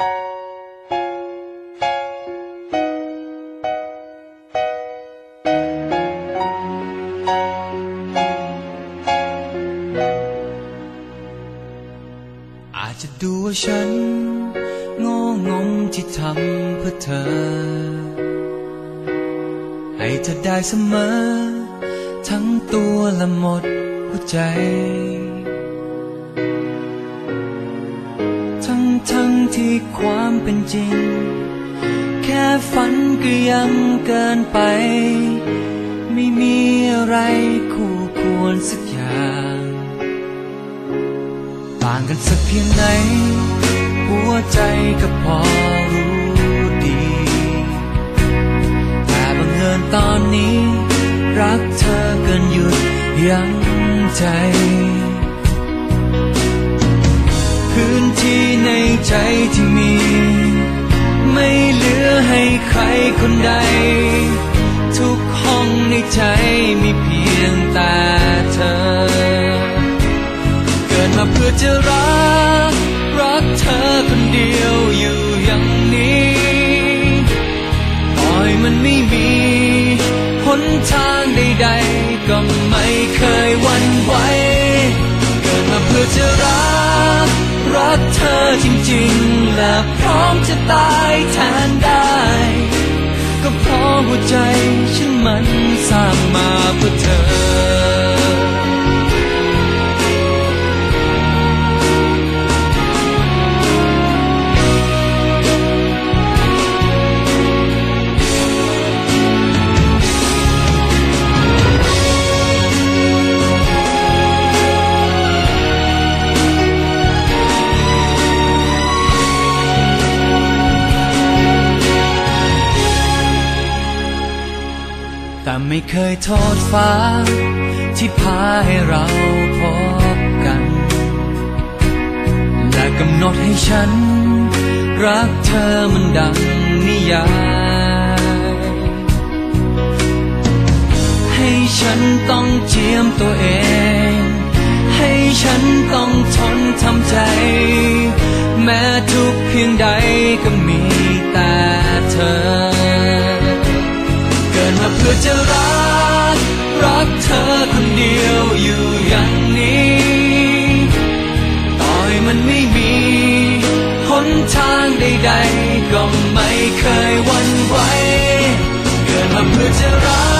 อาจจะดูว่าฉันโง่งมที่ทำเพื่อเธอ ให้เธอได้เสมอ ทั้งตัวและหมดหัวใจ ทั้งที่ความเป็นจริง แค่ฝันก็ยังเกินไป ไม่มีอะไรคู่ควรสักอย่าง ต่างกันสักเพียงไหน หัวใจก็พอรู้ดี แต่บังเอิญตอนนี้ รักเธอเกินหยุดยั้งใจ พื้นที่ในใจที่มี ไม่เหลือให้ใครคนใด ทุกห้องในใจมีเพียงแต่เธอ เกิดมาเพื่อจะรัก รักเธอคนเดียวอยู่อย่างนี้ต่อยมันไม่มีหนทางใดๆก็ไม่เคยวันไหว จริงๆ และพร้อมจะตายแทนได้ ก็เพราะหัวใจฉันมันสร้างมา แต่ไม่เคยโทษฟ้า ที่พาให้เราพบกัน และกำหนดให้ฉัน รักเธอมันดังนิยายให้ฉันต้องเจียมตัวเอง ให้ฉันต้องทนทำใจ แม้ทุกเพียงใดก็มีแต่เธอ ดมาเพื่อจะรัก รักเธอคนเดียวอยู่อย่างนี้ต่อยมันไม่มีหนทางใดๆ ก็ไม่เคยวันไหวเกิดมาเพื่อจะรั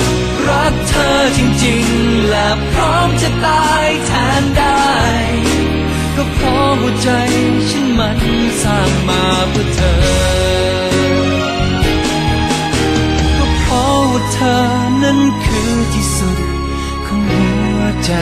ก รักเธอจริงๆ และพร้อมจะตายแทนได้ ก็เพราะหัวใจฉันมันสร้างมาเพื่อเธอ นั้นคือที่สุดของหัวใจ